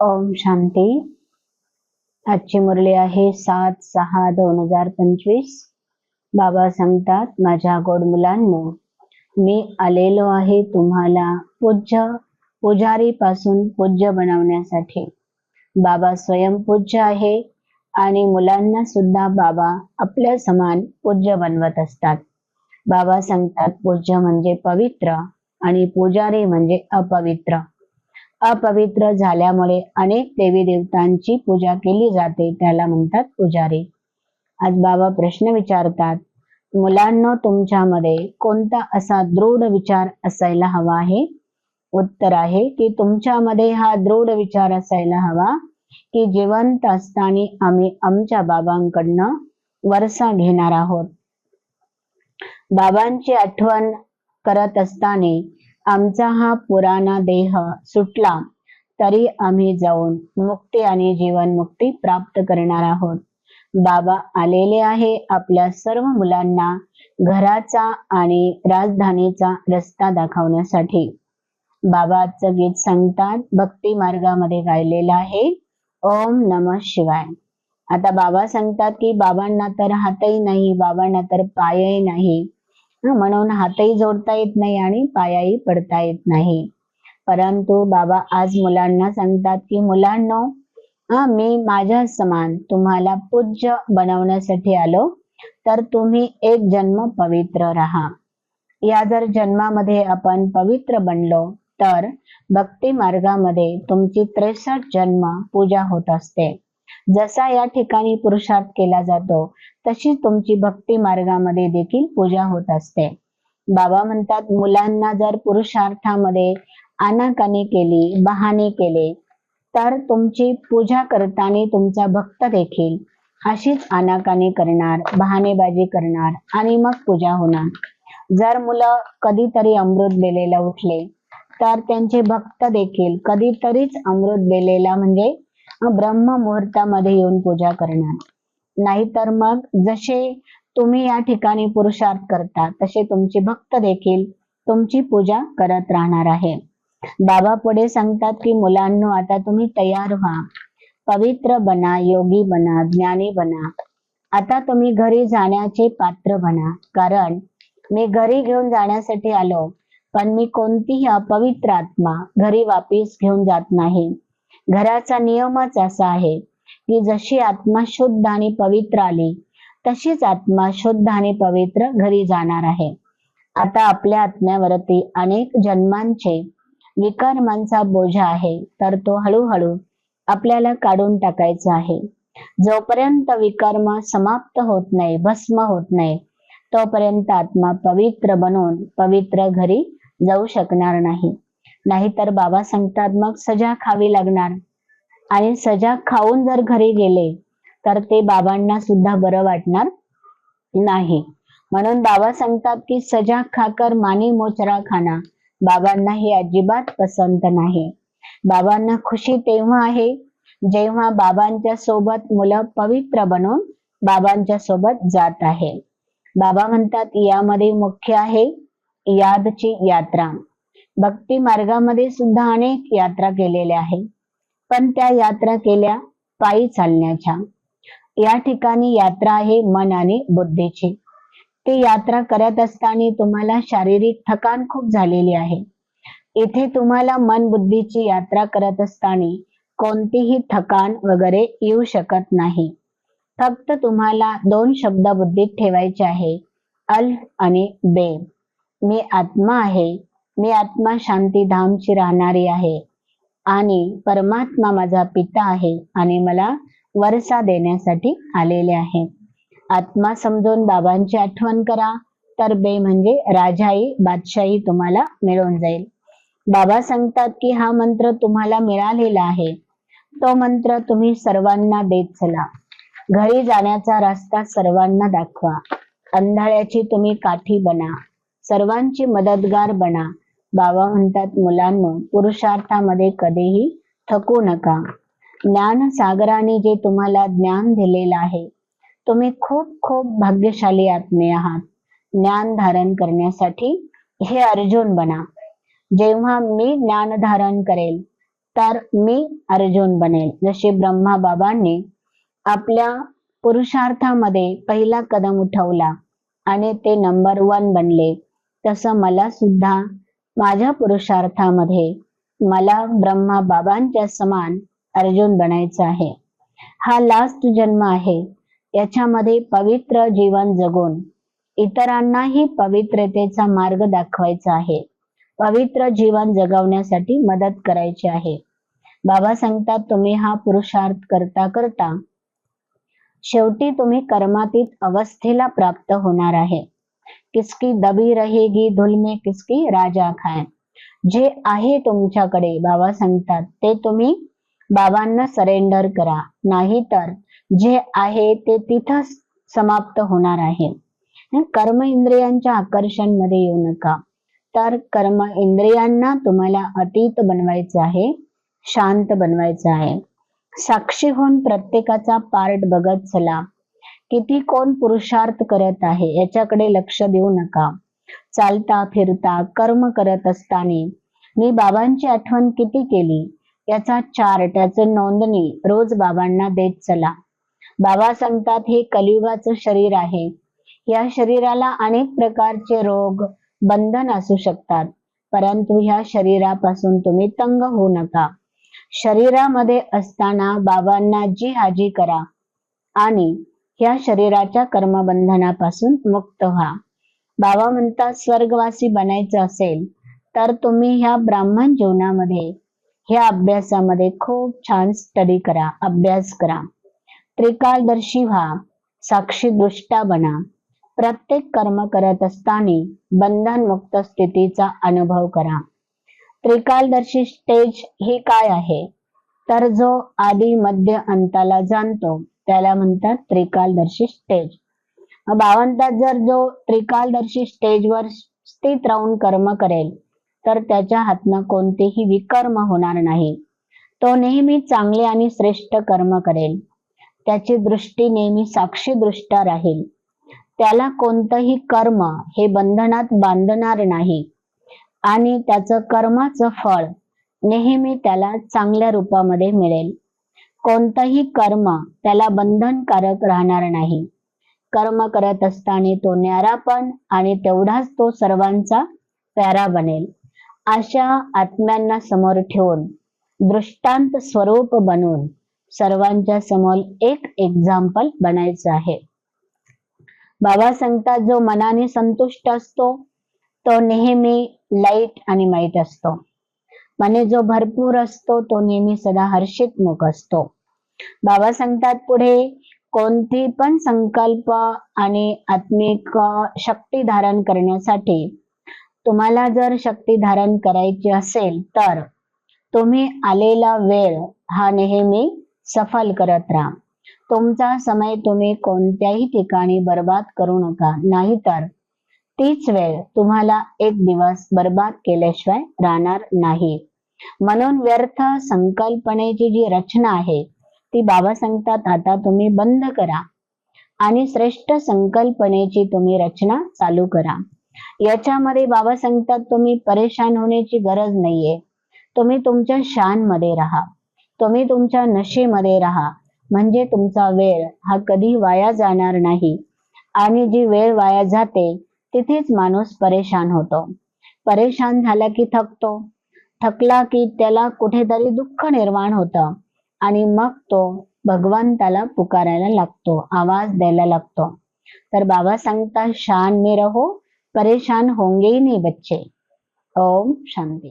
ओम शांती. आजची मुरली आहे सात सहा दोन हजार पंचवीस. बाबा सांगतात माझ्या गोड मुलांनो मी आलेलो आहे तुम्हाला पूज्य पुजारी पासून पूज्य बनवण्यासाठी. बाबा स्वयं पूज्य आहे आणि मुलांना सुद्धा बाबा आपल्या समान पूज्य बनवत असतात. बाबा सांगतात पूज्य म्हणजे पवित्र आणि पुजारी म्हणजे अपवित्र. अपवित्र झाल्यामुळे अनेक देवी देवतांची पूजा केली जाते त्याला म्हणतात पुजारी. आज बाबा प्रश्न विचारतात मुलांना तुमच्यामध्ये कोणता असा दृढ विचार असायला हवा आहे? उत्तर आहे की तुमच्यामध्ये हा दृढ विचार असायला हवा की जिवंत असताना आम्ही आमच्या बाबांकडनं वरसा घेणार आहोत. बाबांची आठवण करत असताना आमचा हा पुराणा देह सुटला तरी आम्ही जाऊन मुक्ती आणि जीवनमुक्ती प्राप्त करणार आहोत. बाबा आलेले आहे आपल्या सर्व मुलांना घराचा आणि राजधानीचा रस्ता दाखवण्यासाठी. बाबाचं गीत सांगतात भक्ती मार्गामध्ये गायलेलं आहे ओम नम शिवाय. आता बाबा सांगतात की बाबांना तर हातही नाही बाबांना तर पायही नाही. म्हणून हातही जोडता येत नाही आणि पायाही पडता येत नाही. परंतु बाबा आज मुलांना सांगतात की मुलांना मी माझ्या समान तुम्हाला पूज्य बनवण्यासाठी आलो तर तुम्ही एक जन्म पवित्र राहा. या जर जन्मामध्ये आपण पवित्र बनलो तर भक्ती मार्गामध्ये तुमची त्रेसष्ट जन्म पूजा होत असते. जसा या ठिकाणी पुरुषार्थ केला जातो तशी तुमची भक्ती मार्गामध्ये देखील पूजा होत असते. बाबा म्हणतात मुलांना जर पुरुषार्थामध्ये आनाकानी केली बहाने केले तर तुमची पूजा करताना तुमचा भक्त देखील अशीच आनाकानी करणार बहानेबाजी करणार आणि मग पूजा होणार. जर मुलं कधीतरी अमृत बेलेला उठले तर त्यांचे भक्त देखील कधीतरीच अमृत बेलेला म्हणजे ब्रह्म मुहूर्तामध्ये येऊन पूजा करणार. नाहीतर मग जसे तुम्ही या ठिकाणी पुरुषार्थ करता तसे तुमचे भक्त देखील तुमची पूजा करत राहणार आहे. बाबा पुढे सांगतात की मुलांनो आता तुम्ही तयार व्हा. पवित्र बना योगी बना ज्ञानी बना. आता तुम्ही घरी जाण्याचे पात्र बना. कारण मी घरी घेऊन जाण्यासाठी आलो पण मी कोणतीही अपवित्र आत्मा घरी वापिस घेऊन जात नाही. घराचा नियमच असा आहे की जशी आत्मा शुद्ध आणि पवित्र आली तशीच आत्मा शुद्ध आणि पवित्र घरी जाणार आहे. आता आपल्या आत्म्यावरती अनेक जन्मांचे विकर्मांचा बोजा आहे तर तो हळूहळू आपल्याला काढून टाकायचा आहे. जोपर्यंत विकर्म समाप्त होत नाही भस्म होत नाही तोपर्यंत आत्मा पवित्र बनवून पवित्र घरी जाऊ शकणार नाही. नाहीतर बाबा सांगतात मग सजा खावी लागणार. आणि सजा खाऊन जर घरी गेले तर ते बाबांना सुद्धा बरं वाटणार नाही. म्हणून बाबा सांगतात की सजा खाकर मानी मोचरा खाना. बाबांना हे अजिबात पसंत नाही. बाबांना खुशी तेव्हा आहे जेव्हा बाबांच्या सोबत मुलं पवित्र बनून बाबांच्या सोबत जात आहे. बाबा म्हणतात यामध्ये मुख्य आहे यादची यात्रा. भक्ती मार्गामध्ये सुद्धा अनेक यात्रा केलेल्या आहेत. पण त्या यात्रा केल्या पायी चालण्याच्या. या ठिकाणी यात्रा आहे मन आणि बुद्धीची. ती यात्रा करत असताना तुम्हाला शारीरिक थकान खूप झालेली आहे. इथे तुम्हाला मन बुद्धीची यात्रा करत असताना कोणतीही थकान वगैरे येऊ शकत नाही. फक्त तुम्हाला दोन शब्द बुद्धीत ठेवायचे आहे. अल्फ आणि बे. मी आत्मा आहे. मी आत्मा शांती धामची राहणारी आहे आणि परमात्मा माझा पिता आहे आणि मला वरसा देण्यासाठी आलेले आहे. आत्मा समजून बाबांची आठवण करा तर बे म्हणजे राजाई बादशाही तुम्हाला मिळून जाईल. बाबा सांगतात की हा मंत्र तुम्हाला मिळालेला आहे. तो मंत्र तुम्ही सर्वांना देत चला. घरी जाण्याचा रस्ता सर्वांना दाखवा. अंधाळ्याची तुम्ही काठी बना. सर्वांची मदतगार बना. बाबा म्हणतात मुलांना पुरुषार्थामध्ये कधीही थकू नका. ज्ञान सागराने जे तुम्हाला ज्ञान दिलेलं आहे तुम्ही खूप खूप भाग्यशाली आत्मे आहात. ज्ञान धारण करण्यासाठी हे अर्जुन बना. जेव्हा मी ज्ञान धारण करेल तर मी अर्जुन बनेल. जसे ब्रह्मा बाबांनी आपल्या पुरुषार्थामध्ये पहिला कदम उठवला आणि ते नंबर वन बनले तसं मला सुद्धा माझ्या पुरुषार्थामध्ये मला ब्रह्मा बाबांच्या समान अर्जुन बनायचं आहे. हा लास्ट जन्म आहे. याच्यामध्ये पवित्र जीवन जगून इतरांनाही पवित्रतेचा मार्ग दाखवायचा आहे. पवित्र जीवन जगवण्यासाठी मदत करायची आहे. बाबा सांगतात तुम्ही हा पुरुषार्थ करता करता शेवटी तुम्ही कर्मातीत अवस्थेला प्राप्त होणार आहे. किसकी दबी रहेगी धुल में किसकी राजा खाय जे आहे तुमच्याकडे बाबा सांगतात ते तुम्ही बाबांना सरेंडर करा. नाही तर जे आहे ते तिथंच समाप्त होणार आहे. कर्म इंद्रियांच्या आकर्षणमध्ये येऊ नका. तर कर्म इंद्रियांना तुम्हाला अतीत बनवायचं आहे शांत बनवायचं आहे. साक्षी होऊन प्रत्येकाचा पार्ट बघत चला. किती कोण पुरुषार्थ करत आहे याच्याकडे लक्ष देऊ नका. चालता फिरता कर्म करत असताना मी बाबांची आठवण किती केली? याचा चार्ट याचे नोंदणी रोज बाबांना देत चला. बाबा सांगतात हे कलियुगाचं शरीर आहे. या शरीराला अनेक प्रकारचे रोग बंधन असू शकतात परंतु ह्या शरीरापासून तुम्ही तंग होऊ नका. शरीरामध्ये असताना बाबांना जी हाजी करा. आणि या शरीराच्या कर्मबंधनापासून मुक्त व्हा. बाबा म्हणतात स्वर्गवासी बनायचं असेल तर तुम्ही ह्या ब्राह्मण जीवनामध्ये ह्या अभ्यासामध्ये खूप छान स्टडी करा अभ्यास करा. त्रिकालदर्शी व्हा साक्षी दृष्टा बना. प्रत्येक कर्म करत असताना बंधन मुक्त स्थितीचा अनुभव करा. त्रिकालदर्शी स्टेज ही काय आहे? तर जो आधी मध्य अंताला जाणतो त्याला म्हणतात त्रिकालदर्शी स्टेज भावंतात जर जो त्रिकालदर्शी स्टेजवर स्थित राहून कर्म करेल तर त्याच्या हातनं कोणतेही विकर्म होणार नाही. तो नेहमी चांगले आणि श्रेष्ठ कर्म करेल. त्याची दृष्टी नेहमी साक्षी दृष्टा राहील. त्याला कोणतंही कर्म हे बंधनात बांधणार नाही. आणि त्याचं कर्माचं फळ नेहमी त्याला चांगल्या रूपामध्ये मिळेल. कोणतंही कर्म त्याला बंधनकारक राहणार नाही. कर्म करत असताना तो न्यारा पण आणि तेवढाच तो सर्वांचा प्यारा बनेल. अशा आत्म्यांना समोर ठेवून दृष्टांत स्वरूप बनून सर्वांच्या समोर एक एक्झाम्पल बनायचं आहे. बाबा सांगतात जो मनाने संतुष्ट असतो तो नेहमी लाइट आणि माईट असतो. म्हणजे जो भरपूर असतो तो नेहमी सदा हर्षित मुख असतो. बाबा सांगतात पुढे कोणती पण संकल्प आणि आत्मिक शक्ती धारण करण्यासाठी तुम्हाला जर शक्ती धारण करायची असेल तर तुम्ही आलेला वेळ हा नेहमी सफल करत राहा. तुमचा समय तुम्ही कोणत्याही ठिकाणी बर्बाद करू नका. नाहीतर तीच वेळ तुम्हाला एक दिवस बर्बाद केल्याशिवाय राहणार नाही. म्हणून व्यर्थ संकल्पनेची जी रचना आहे ती बाबा सांगतात आता तुम्ही बंद करा आणि श्रेष्ठ संकल्पनेची तुम्ही रचना चालू करा. याच्यामध्ये बाबा सांगतात तुम्ही परेशान होण्याची गरज नाहीये. तुम्ही तुमच्या शानमध्ये राहा. तुम्ही तुमच्या नशेमध्ये राहा. म्हणजे तुमचा वेळ हा कधी वाया जाणार नाही. आणि जी वेळ वाया जाते तिथेच माणूस परेशान होतो. परेशान झाला की थकतो. थकला की त्याला कुठेतरी दुःख निर्माण होतं. आणि मग तो भगवंताला पुकारायला लागतो आवाज द्यायला लागतो. तर बाबा सांगता शान में रहो परेशान होंगे ही नाही बच्चे. ओम शांती.